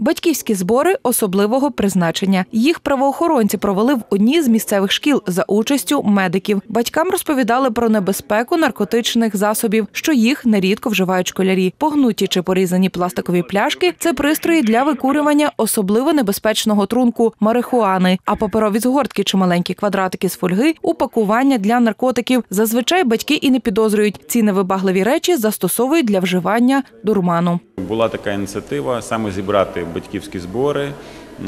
Батьківські збори особливого призначення. Їх правоохоронці провели в одній з місцевих шкіл за участю медиків. Батькам розповідали про небезпеку наркотичних засобів, що їх нерідко вживають школярі. Погнуті чи порізані пластикові пляшки це пристрої для викурювання особливо небезпечного трунку марихуани. А паперові згортки чи маленькі квадратики з фольги упакування для наркотиків. Зазвичай батьки і не підозрюють. Ці невибагливі речі застосовують для вживання дурману. Була така ініціатива саме зібрати батьківські збори,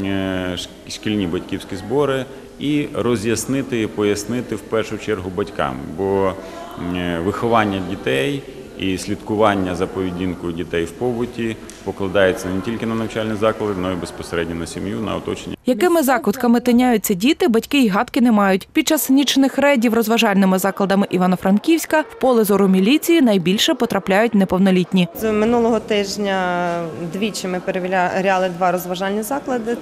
е, шкільні батьківські збори і роз'яснити і пояснити в першу чергу батькам, бо е, виховання дітей і слідкування за поведінкою дітей в побуті покладається не тільки на навчальні заклади, але й безпосередньо на сім'ю, на оточення. Якими закутками тиняються діти, батьки й гадки не мають. Під час нічних рейдів розважальними закладами Івано-Франківська в поле зору міліції найбільше потрапляють неповнолітні. З минулого тижня двічі ми перевіряли два розважальні заклади.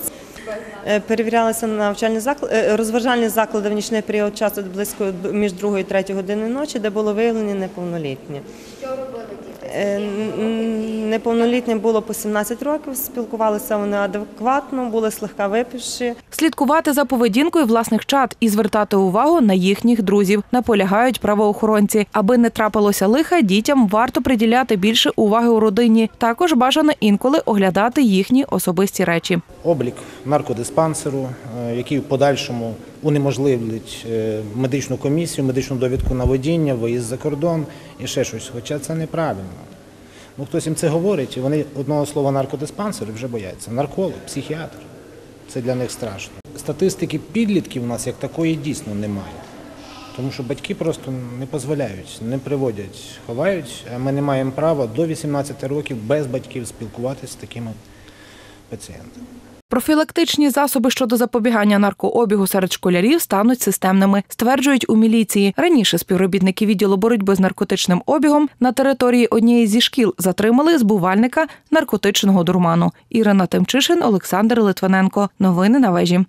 Е, Перевірялися навчальні заклади, розважальні заклади в нічний період часу близько між 2 і 3 години ночі, де було виявлені неповнолітні. Що Неповнолітнім було по 17 років, спілкувалися вони адекватно, були слегка випивши. Слідкувати за поведінкою власних чад і звертати увагу на їхніх друзів, наполягають правоохоронці. Аби не трапилося лиха, дітям варто приділяти більше уваги у родині. Також бажано інколи оглядати їхні особисті речі. облік наркодиспансеру, е, який в подальшому унеможливить е, медичну комісію, медичну довідку на водіння, виїзд за кордон і ще щось. Хоча це неправильно. Ну, хтось їм це говорить, і вони одного слова наркодиспансер вже бояться. Нарколог, психіатр. Це для них страшно. Статистики підлітків у нас як такої дійсно немає. Тому що батьки просто не дозволяють, не приводять, ховають, а ми не маємо права до 18 років без батьків спілкуватися з такими пацієнтами. Профілактичні засоби щодо запобігання наркообігу серед школярів стануть системними, стверджують у міліції. Раніше співробітники відділу боротьби з наркотичним обігом на території однієї зі шкіл затримали збувальника наркотичного дурману. Ірина Тимчишин, Олександр Литвиненко. Новини на вежі.